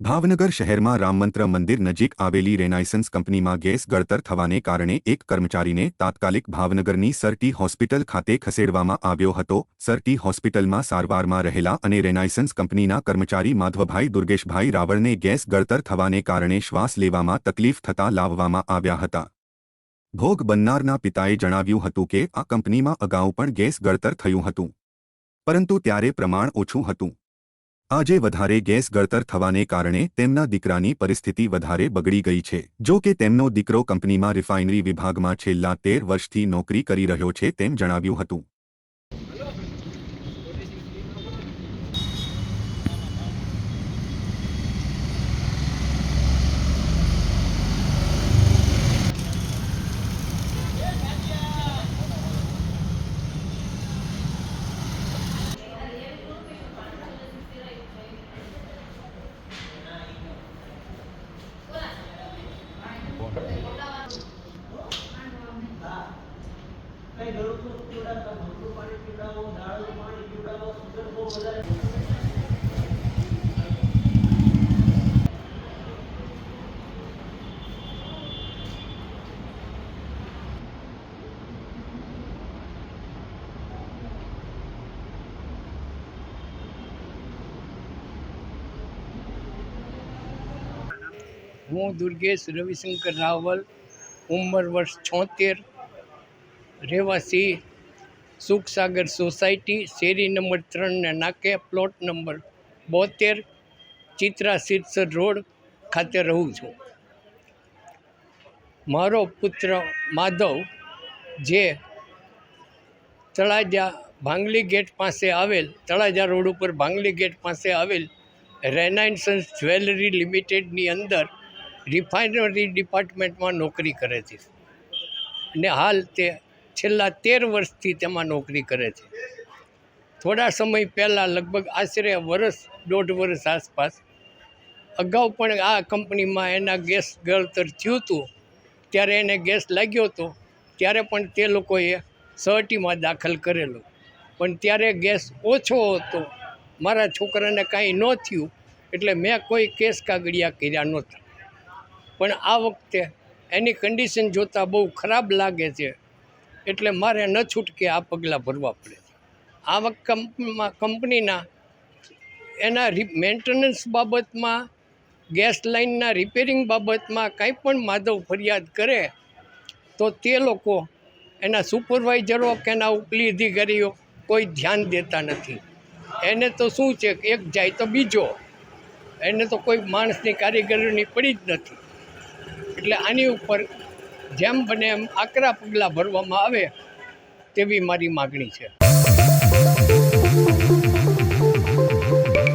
ભાવનગર શહેરમાં રામમંત્ર મંદિર નજીક આવેલી રેનાઇસન્સ કંપનીમાં ગેસ ગળતર થવાને કારણે એક કર્મચારીને તાત્કાલિક ભાવનગરની સરટી હોસ્પિટલ ખાતે ખસેડવામાં આવ્યો હતો. સરટી હોસ્પિટલમાં સારવારમાં રહેલા અને રેનાઇસન્સ કંપનીના કર્મચારી માધવભાઈ દુર્ગેશભાઈ રાવળને ગેસ ગળતર થવાને કારણે શ્વાસ લેવામાં તકલીફ થતા લાવવામાં આવ્યા હતા. ભોગ બનનારના પિતાએ જણાવ્યું હતું કે, આ કંપનીમાં અગાઉ પણ ગેસ ગળતર થયું હતું. પરંતુ ત્યારે પ્રમાણ ઓછું હતું. આજે વધારે ગેસ ગળતર થવાને કારણે તેમના દીકરાની પરિસ્થિતિ વધારે બગડી ગઈ છે. જો કે તેમનો દીકરો કંપનીમાં રિફાઇનરી વિભાગમાં છેલ્લા તેર વર્ષથી નોકરી કરી રહ્યો છે તેમ જણાવ્યું હતું. હું દુર્ગેશ રવિશંકર રાવલ ઉંમર વર્ષ છોતેર રહેવાસી સુખસાગર સોસાયટી, શેરી નંબર ત્રણને નાકે પ્લોટ નંબર બોતેર, ચિત્રા સિરસર રોડ ખાતે રહું છું. મારો પુત્ર માધવ, જે તળાજા ભાંગલી ગેટ પાસે આવેલ, તળાજા રોડ ઉપર ભાંગલી ગેટ પાસે આવેલ રેનાઇન્સન્સ જ્વેલરી લિમિટેડની અંદર રિફાઇનરી ડિપાર્ટમેન્ટમાં નોકરી કરે છે. અને હાલ તે છેલ્લા તેર વર્ષથી તેમાં નોકરી કરે છે. થોડા સમય પહેલાં લગભગ આશરે વર્ષ દોઢ વર્ષ આસપાસ અગાઉ પણ આ કંપનીમાં એના ગેસ ગળતર થયું હતું. ત્યારે એને ગેસ લાગ્યો હતો. ત્યારે પણ તે લોકોએ સહટીમાં દાખલ કરેલો. પણ ત્યારે ગેસ ઓછો હતો. મારા છોકરાને કાંઈ ન થયું. એટલે મેં કોઈ કેસ કાગળિયા કર્યા નહોતા. પણ આ વખતે એની કન્ડિશન જોતાં બહુ ખરાબ લાગે છે. એટલે મારે ન છૂટકે આ પગલાં ભરવા પડે આવક કંપનીમાં કંપનીના એના મેન્ટેનન્સ બાબતમાં ગેસ લાઇનના રિપેરિંગ બાબતમાં કાંઈ પણ માધવ ફરિયાદ કરે, તો તે લોકો એના સુપરવાઇઝરો કે એના ઉપલી અધિકારીઓ કોઈ ધ્યાન દેતા નથી. એને તો શું છે એક જાય તો બીજો. એને તો કોઈ માણસની કારીગરીની પડી જ નથી. એટલે આની ઉપર જેમ બને એમ આકરા પગલાં ભરવામાં આવે તેવી મારી માગણી છે.